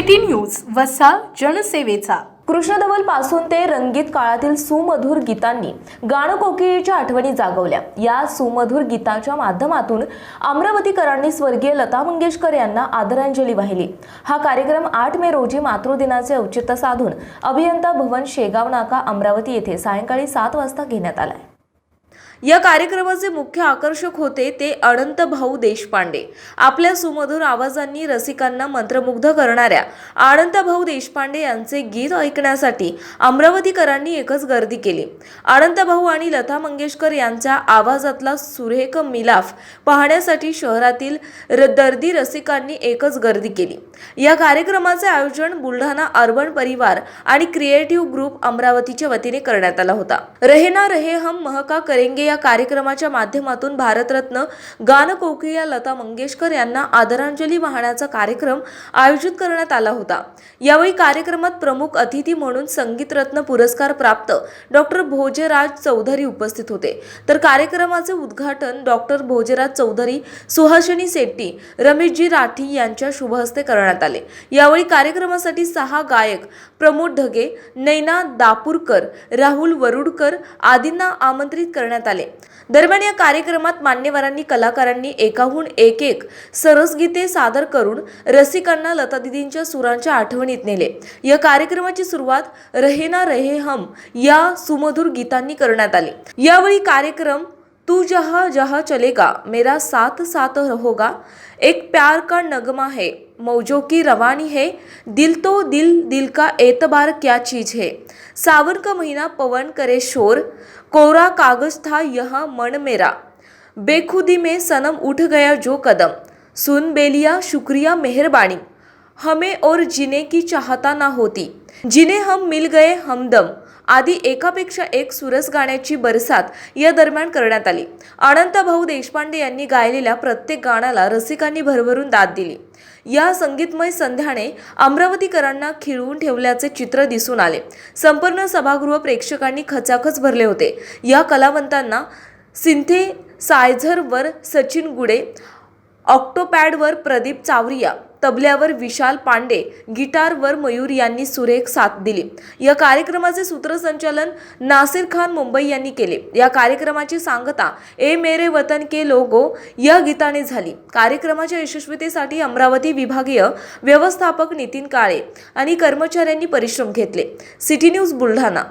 City news वसा जनसेवेचा. कृष्णधवलपासून ते रंगीत काळातील सुमधुर गीतांनी गाणकोकिळीच्या आठवणी जागवल्या. या सुमधुर गीताच्या माध्यमातून अमरावतीकरांनी स्वर्गीय लता मंगेशकर यांना आदरांजली वाहिली. हा कार्यक्रम आठ मे रोजी मातृदिनाचे औचित्य साधून अभियंता भवन शेगाव नाका अमरावती येथे सायंकाळी सात वाजता घेण्यात आलाय. या कार्यक्रमाचे मुख्य आकर्षक होते ते अनंत भाऊ देशपांडे. आपल्या सुमधुर आवाजांनी रसिकांना मंत्रमुग्ध करणाऱ्या अनंत भाऊ देशपांडे यांचे गीत ऐकण्यासाठी अमरावतीकरांनी एकच गर्दी केली. अनंत भाऊ आणि लता मंगेशकर यांच्या आवाजातला सुरेख मिलाफ पाहण्यासाठी शहरातील र- दर्दी रसिकांनी एकच गर्दी केली. या कार्यक्रमाचे आयोजन बुलढाणा अर्बन परिवार आणि क्रिएटिव्ह ग्रुप अमरावतीच्या वतीने करण्यात आला होता. रहे ना रहे हम महका करेंगे या कार्यक्रमाच्या माध्यमातून भारतरत्न गानकोकिळा लता मंगेशकर यांना आदरांजली वाहण्याचा कार्यक्रम आयोजित करण्यात आला होता. यावेळी कार्यक्रमात प्रमुख अतिथी म्हणून संगीतरत्न पुरस्कार प्राप्त डॉक्टर भोजराज चौधरी उपस्थित होते. तर कार्यक्रमाचे उद्घाटन डॉक्टर भोजराज चौधरी सुहासिनी शेट्टी रमेशजी राठी यांच्या शुभहस्ते करण्यात आले. यावेळी कार्यक्रमासाठी सहा गायक प्रमोद ढगे नैना दापूरकर राहुल वरुडकर आदींना आमंत्रित करण्यात आले. दरम्यान या कार्यक्रमात मान्यवरांनी कलाकारांनी एकाहून एक एक सरस गीते सादर करून रसिकांना लतादीदींच्या सुरांच्या आठवणीत नेले. या कार्यक्रमाची सुरुवात रहेना रहे हम या सुमधुर गीतांनी करण्यात आली. यावेळी कार्यक्रम तू जहा जहा चलेगा मेरा साथ साथ होगा एक प्यार का नगमा है मौजो की रवानी है दिल तो दिल दिल का एतबार क्या चीज है। सावन का महीना पवन करे शोर कोरा कागज़ था, यह मन मेरा। बेखुदी में सनम उठ गया जो कदम। सुन बेलिया, शुक्रिया, मेहरबानी। हमें और जीने की चाहता ना होती। जिन्हें हम मिल गए हमदम। आदी एकापेक्षा एक सुरस गाण्याची बरसात या दरम्यान करण्यात आली. अनंत भाऊ देशपांडे यांनी गायलेल्या प्रत्येक गाण्याला रसिकांनी भरभरून दाद दिली. या संगीतमय संध्याने अमरावतीकरांना खिळवून ठेवल्याचे चित्र दिसून आले. संपूर्ण सभागृह प्रेक्षकांनी खचाखच भरले होते. या कलावंतांना सिंथे सायझरवर सचिन गुडे ऑक्टोपॅडवर प्रदीप चावरिया तबल्यावर विशाल पांडे गिटारवर मयूर यांनी सुरेख साथ दिली. या कार्यक्रमाचे सूत्रसंचालन नासिर खान मुंबई यांनी केले. या कार्यक्रमाची सांगता ए मेरे वतन के लोगो या गीताने झाली. कार्यक्रमाच्या यशस्वीतेसाठी अमरावती विभागीय व्यवस्थापक नितीन काळे आणि कर्मचाऱ्यांनी परिश्रम घेतले. City news Buldhana.